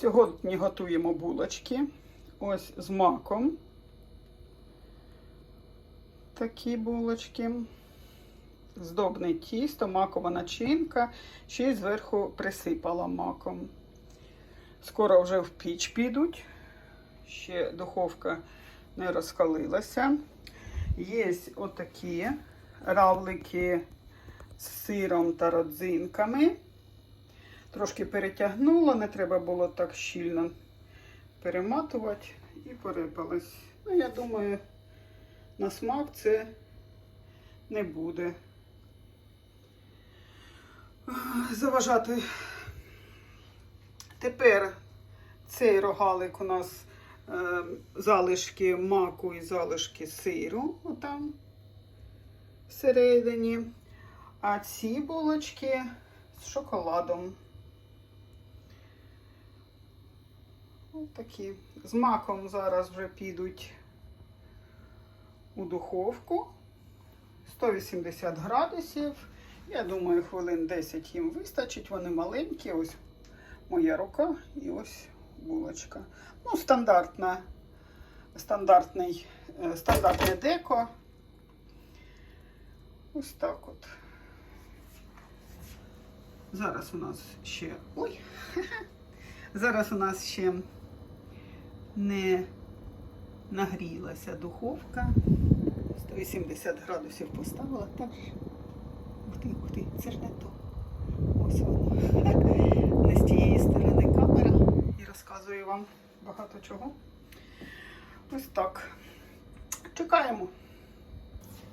Сьогодні готуємо булочки. Ось з маком. Такі булочки. Здобне тісто, макова начинка. Ще й зверху присипала маком. Скоро вже в піч підуть. Ще духовка не розкалилася. Є отакі равлики з сиром та родзинками. Трошки перетягнула, не треба було так щільно перематувати і порипалась. Ну, я думаю, на смак це не буде. Заважати. Тепер цей рогалик у нас е, залишки маку і залишки сиру, отам всередині. А ці булочки з шоколадом. Ось такі. З маком зараз вже підуть у духовку 180 градусів. Я думаю, хвилин 10 їм вистачить. Вони маленькі. Ось моя рука і ось булочка. Ну, стандартна, стандартний, е, стандартне деко. Ось так от. Зараз у нас ще. Ой! Зараз у нас ще не нагрілася духовка. 180 градусів поставила. Так. Ух ти, ух ти, це ж не то. Ось воно. Не з тієї сторони камера. І розказую вам багато чого. Ось так. Чекаємо.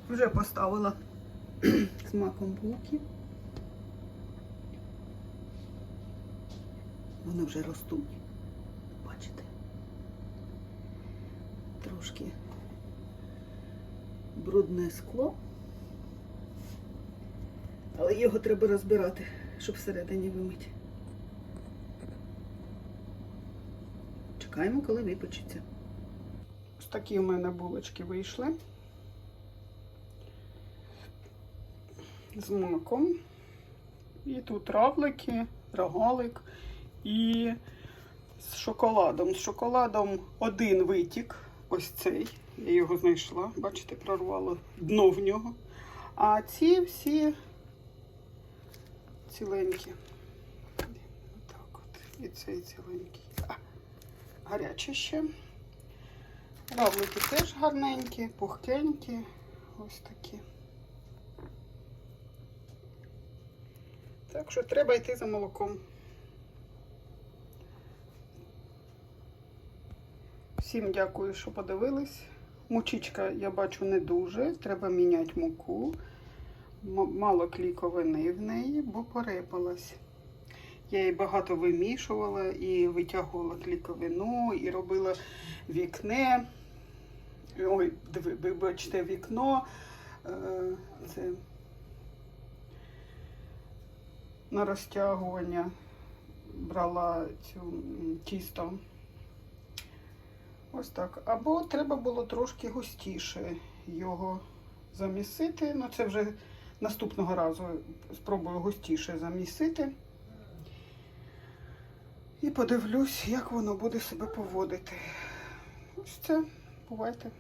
Вже поставила з булки. Вони вже ростуть. Бачите? Трошки брудне скло. Але його треба розбирати, щоб всередині вимити. Чекаємо, коли випечеться. Ось такі у мене булочки вийшли. З маком. І тут равлики, рогалик і з шоколадом. З шоколадом один витік. Ось цей. Я його знайшла. Бачите, прорвало дно в нього. А ці всі ціленькі. Так от. І цей ціленький. А, гарячий ще. Равлики теж гарненькі, пухкенькі. Ось такі. Так що треба йти за молоком. Всім дякую, що подивились. Мучичка, я бачу, не дуже. Треба міняти муку. Мало кліковини в неї, бо порипалась. Я її багато вимішувала і витягувала кліковину, і робила вікне. Ой, вибачте, вікно. Е, Це на розтягування брала цю тісто. Ось так. Або треба було трошки густіше його замісити. Ну, це вже наступного разу спробую густіше замісити. І подивлюсь, як воно буде себе поводити. Ось це. Бувайте.